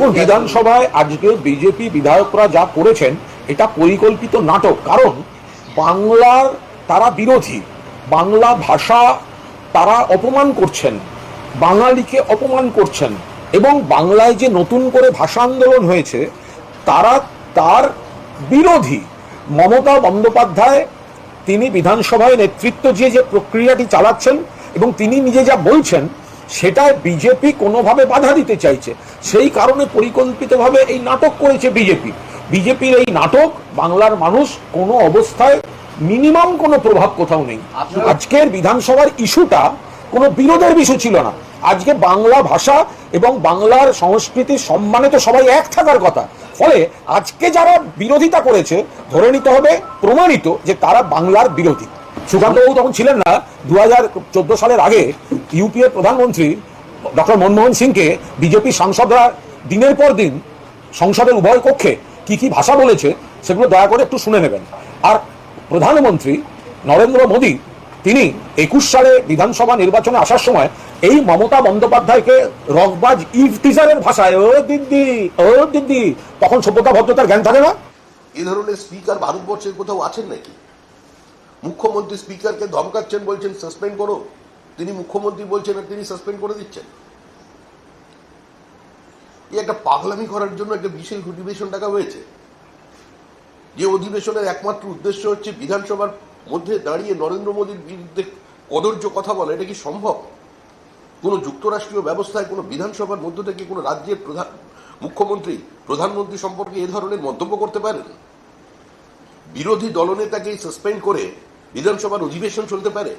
বিধানসভায় আজকে বিজেপি বিধায়করা যা করেছেন, এটা পরিকল্পিত নাটক। কারণ বাংলার তারা বিরোধী, বাংলা ভাষা তারা অপমান করছেন, বাঙালিকে অপমান করছেন, এবং বাংলায় যে নতুন করে ভাষা আন্দোলন হয়েছে, তারা তার বিরোধী। মমতা বন্দ্যোপাধ্যায়, তিনি বিধানসভায় নেতৃত্ব দিয়ে যে প্রক্রিয়াটি চালাচ্ছেন, এবং তিনি নিজে যা বলছেন সেটায় বিজেপি কোনোভাবে বাধা দিতে চাইছে। সেই কারণে পরিকল্পিতভাবে এই নাটক করেছে বিজেপি বিজেপির এই নাটক বাংলার মানুষ কোনো অবস্থায় মিনিমাম কোনো প্রভাব কোথাও নেই। আজকের বিধানসভার ইস্যুটা কোনো বিরোধের বিষয় ছিল না। আজকে বাংলা ভাষা এবং বাংলার সংস্কৃতির সম্মানে তো সবাই এক থাকার কথা। ফলে আজকে যারা বিরোধিতা করেছে ধরে নিতে হবে প্রমাণিত যে তারা বাংলার বিরোধী। সুকান্তবাবু তখন ছিলেন না দু হাজার চোদ্দ সালের আগে ইউপিএ প্রধানমন্ত্রী ডক্টর মনমোহন সিংকে বিজেপি সাংসদরা দিনের পর দিন সংসদের উভয় কক্ষে কি কি ভাষা বলেছে সেগুলো দয়া করে একটু শুনে নেবেন। আর প্রধানমন্ত্রী নরেন্দ্র মোদী, তিনি একুশ সালে বিধানসভা নির্বাচনে আসার সময় এই মমতা বন্দ্যোপাধ্যায়কে রকবাজ ইফতিজারের ভাষায়, ও দিদি ও দিদি তখন সভ্যতা ভদ্রতার জ্ঞান থাকে না? এ ধরনের স্পিকার ভারতবর্ষের কোথাও আছেন নাকি? মুখ্যমন্ত্রী স্পিকারকে ধমকাচ্ছেন, বলছেন, সাসপেন্ড করো। তিনি মুখ্যমন্ত্রী বলছেন আর তিনি সাসপেন্ড করে দিচ্ছেন। এই একটা পাগলামি করার জন্য একটা বিশেষ অধিবেশন ডাকা হয়েছে। যে অধিবেশনের একমাত্র উদ্দেশ্য হচ্ছে বিধানসভার মধ্যে দাঁড়িয়ে নরেন্দ্র মোদীর বিরুদ্ধে কদর্য কথা বলা। এটা কি সম্ভব? কোনো যুক্তরাষ্ট্রীয় ব্যবস্থায় কোনো বিধানসভার মধ্য থেকে কোনো রাজ্যের প্রধান মুখ্যমন্ত্রী, প্রধানমন্ত্রী সম্পর্কে এ ধরনের মন্তব্য করতে পারেন? বিরোধী দলনেতাকে সাসপেন্ড করে বিধানসভার অধিবেশন চলতে পারে?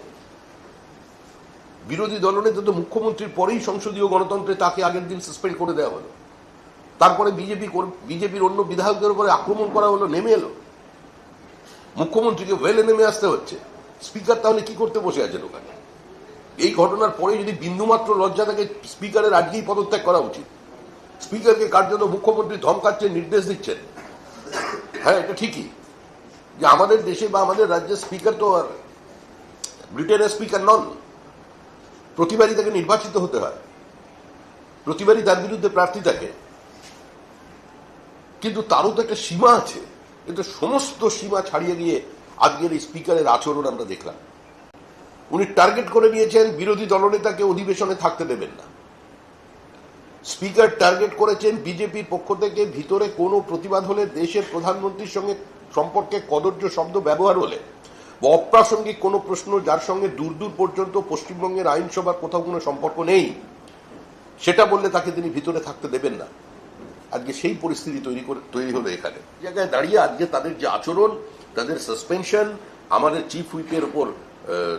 বিরোধী দলনেতা তো মুখ্যমন্ত্রীর পরেই সংসদীয় গণতন্ত্রে তাকে আগের দিন সাসপেন্ড করে দেওয়া হলো। তারপরে বিজেপি বিজেপির অন্য বিধায়কদের উপরে আক্রমণ করা হলো, নেমে এলো। মুখ্যমন্ত্রীকে ওয়েলে নেমে আসতে হচ্ছে। স্পিকার তাহলে কি করতে বসে আছেন ওখানে? এই ঘটনার পরে যদি বিন্দুমাত্র লজ্জা থাকে, স্পিকারের আজকেই পদত্যাগ করা উচিত। স্পিকারকে কার্যত মুখ্যমন্ত্রী ধমকাচ্ছেন, নির্দেশ দিচ্ছেন। হ্যাঁ এটা ঠিকই। যে আমাদের দেশে বা আমাদের রাজ্যের স্পিকার তো আর, ব্রিটেনের স্পিকার নন। প্রতিবারই তাকে নির্বাচিত হতে হয়। প্রতিবারই তার বিরুদ্ধে প্রার্থী থাকে। কিন্তু তারও তো একটা সীমা আছে। কিন্তু সমস্ত সীমা ছাড়িয়ে গিয়ে আজকের এই স্পিকারের আচরণ আমরা দেখলাম। উনি টার্গেট করে নিয়েছেন, বিরোধী দলনেতাকে অধিবেশনে থাকতে দেবেন না। স্পিকার টার্গেট করেছেন বিজেপির পক্ষ থেকে ভিতরে কোনো প্রতিবাদ হলে দেশের প্রধানমন্ত্রীর সঙ্গে সম্পর্কে কদর্য শব্দ ব্যবহার হলে অপ্রাসঙ্গিক কোনো প্রশ্ন যার সঙ্গে দূর দূর পর্যন্ত পশ্চিমবঙ্গের আইনসভার কোথাও কোনো সম্পর্ক নেই, সেটা বললে তাকে তিনি ভিতরে থাকতে দেবেন না। আজকে সেই পরিস্থিতি তৈরি করে, তৈরি হলো এখানে। জায়গায় দাঁড়িয়ে আজকে তাদের যে আচরণ, তাদের সাসপেনশন আমাদের চিফ হুইপের ওপর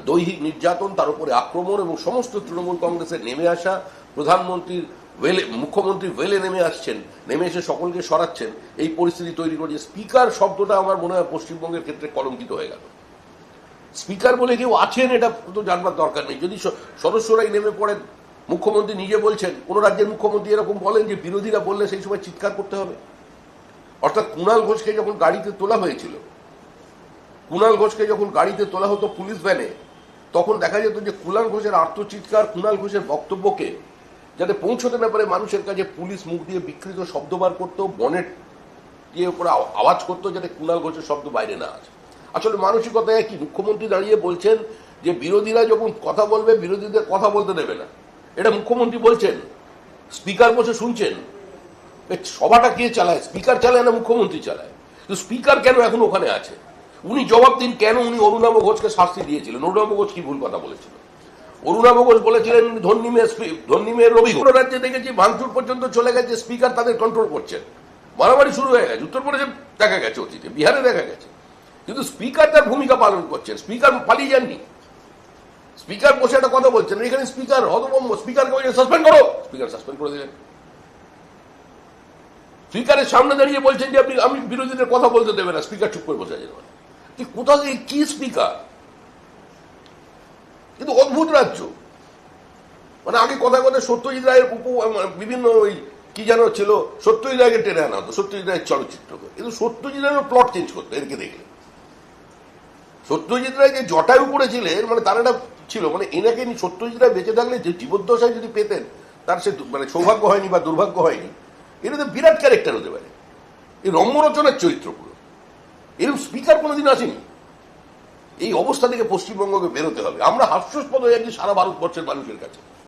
দৈহিক নির্যাতন, তার উপরে আক্রমণ এবং সমস্ত তৃণমূল কংগ্রেসের নেমে আসা, প্রধানমন্ত্রীর ওয়েলে, মুখ্যমন্ত্রী ওয়েলে নেমে আসছেন, নেমে এসে সকলকে সরাচ্ছেন, এই পরিস্থিতি তৈরি করেছে স্পিকার শব্দটা আমার মনে হয় পশ্চিমবঙ্গের ক্ষেত্রে কলঙ্কিত হয়ে গেল। স্পিকার বলে কেউ আছেন, এটা তো জানবার দরকার নেই। যদি সদস্যরাই নেমে পড়েন, মুখ্যমন্ত্রী নিজে বলছেন, কোন রাজ্যের মুখ্যমন্ত্রী এরকম বলেন যে বিরোধীরা বললে সেই সময় চিৎকার করতে হবে। অর্থাৎ কুণাল ঘোষকে যখন গাড়িতে তোলা হয়েছিল, কুণাল ঘোষকে যখন গাড়িতে তোলা হতো পুলিশ ভ্যানে, তখন দেখা যেত যে কুণাল ঘোষের আত্মচিৎকার, কুণাল ঘোষের বক্তব্যকে যাতে পৌঁছতে না পারে মানুষের কাছে পুলিশ মুখ দিয়ে বিকৃত শব্দ বার করতো, বনেট দিয়ে আও- আওয়াজ করতো যাতে কুণাল ঘোষের শব্দ বাইরে না আসে। আসলে মানসিকতা কি মুখ্যমন্ত্রী দাঁড়িয়ে বলছেন যে বিরোধীরা যখন কথা বলবে, বিরোধীদের কথা বলতে দেবে না। এটা মুখ্যমন্ত্রী বলছেন, স্পিকার বসে শুনছেন। সভাটা কে চালায়? স্পিকার চালায় না মুখ্যমন্ত্রী চালায়? তো স্পিকার কেন এখন ওখানে আছে? উনি জবাব দিন কেন উনি অরুণাব ঘোষকে শাস্তি দিয়েছিলেন? অরুণাব ঘোষ কি ভুল কথা বলেছিল? অরুণাব ঘোষ বলেছিলেন ধন্যী মেয়ে স্পি- ধন্যী মেয়ের রবি। রাজ্যে দেখেছি ভাঙচুর পর্যন্ত চলে গেছে, স্পিকার তাদের কন্ট্রোল করছেন। মারামারি শুরু হয়ে গেছে, উত্তরপ্রদেশে দেখা গেছে অতীতে, বিহারে দেখা গেছে। কিন্তু স্পিকার তার ভূমিকা পালন করছেন। স্পিকার পালিয়ে যাননি। স্পিকার বসে একটা কথা বলছেন, এখানে স্পিকার, হতভম্ব, স্পিকারকে সাসপেন্ড করো। স্পিকার সাসপেন্ড করে দিলেন। স্পিকারের সামনে দাঁড়িয়ে বলছেন যে, আপনি, আমি বিরোধীদের কথা বলতে দেবে না, স্পিকার চুপ করে বসে আছেন কোথা থেকে কি স্পিকার? কিন্তু অদ্ভুত রাজ্য। মানে আগে কথা কথা সত্যজিৎ রায়ের উপ বিভিন্ন ওই কি যেন ছিল, সত্যজিৎ রায়কে টেনে আনা হতো, সত্যজিৎ রায়ের চলচ্চিত্রকে। কিন্তু সত্যজিৎ রায়ের প্লট চেঞ্জ করতো এরকে দেখলে। সত্যজিৎ রায় যে জটায়ু করেছিলেন মানে তার একটা ছিল মানে এনাকে সত্যজিৎ রায় বেঁচে থাকলে যে জীবদ্দশায় যদি পেতেন, তার সে মানে সৌভাগ্য হয়নি বা দুর্ভাগ্য হয়নি। এটা তো বিরাট ক্যারেক্টার হতে পারে। এই রম্যরচনার চরিত্র পুরো। এরকম স্পিকার কোনোদিন আসেনি। এই অবস্থা থেকে পশ্চিমবঙ্গকে বেরোতে হবে। আমরা হাস্যস্পদ হয়ে যাচ্ছি সারা ভারতবর্ষের মানুষের কাছে।